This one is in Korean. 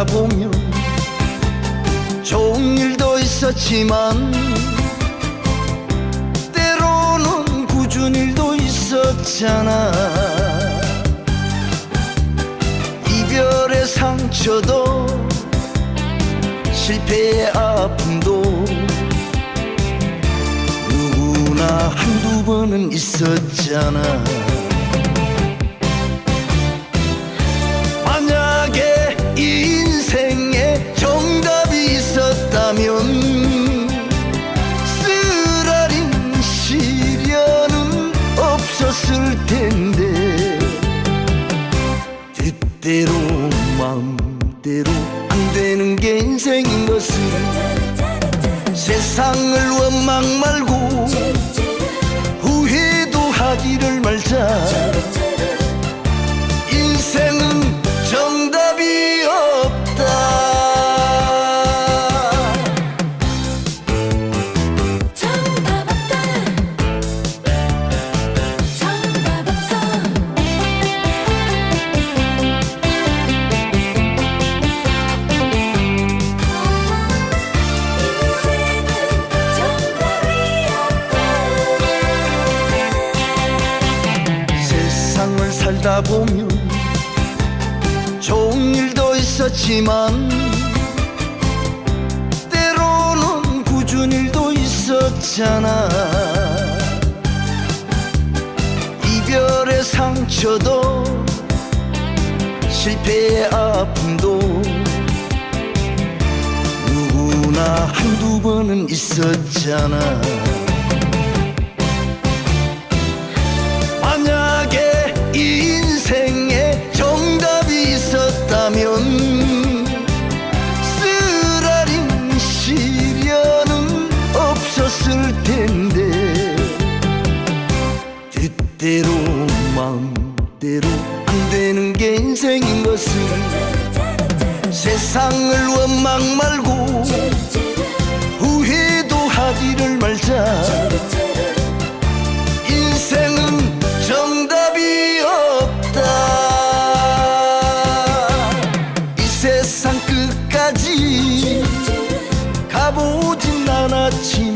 돌아보면 좋은 일도 있었지만 때로는 굳은 일도 있었잖아. 이별의 상처도 실패의 아픔도 누구나 한두 번은 있었잖아. 없었을 텐데 뜻대로 마음대로 안 되는 게 인생인 것을 세상을 원망 말고 살다 보면 좋은 일도 있었지만 때로는 꾸준 일도 있었잖아. 이별의 상처도 실패의 아픔도 누구나 한두 번은 있었잖아 때로 마음대로. 안 되는 게 인생인 것은 세상을 원망 말고 후회도 하기를 말자. 인생은 정답이 없다. 이 세상 끝까지 가보진 않았지.